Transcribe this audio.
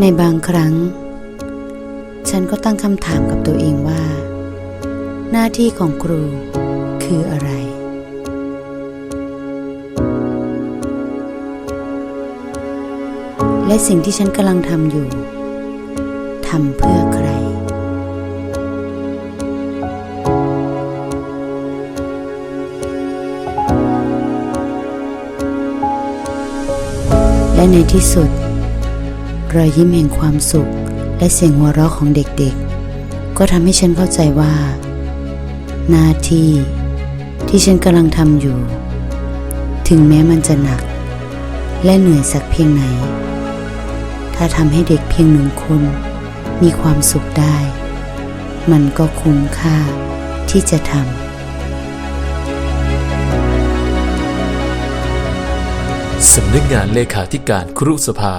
ในบางครั้ง ฉันก็ตั้งคำถามกับตัวเองว่า หน้าที่ของครูคืออะไร และสิ่งที่ฉันกำลังทำอยู่ทำเพื่อใคร และในที่สุด รอยยิ้มแห่งความสุข และเสียงหัวเราะของเด็กๆ ก็ทำให้ฉันเข้าใจว่า หน้าที่ที่ฉันกำลังทำอยู่ ถึงแม้มันจะหนัก และเหนื่อยสักเพียงไหน ถ้าทำให้เด็กเพียงหนึ่งคน มีความสุขได้ มันก็คุ้มค่าที่จะทำสำนักงานเลขาธิการครุสภา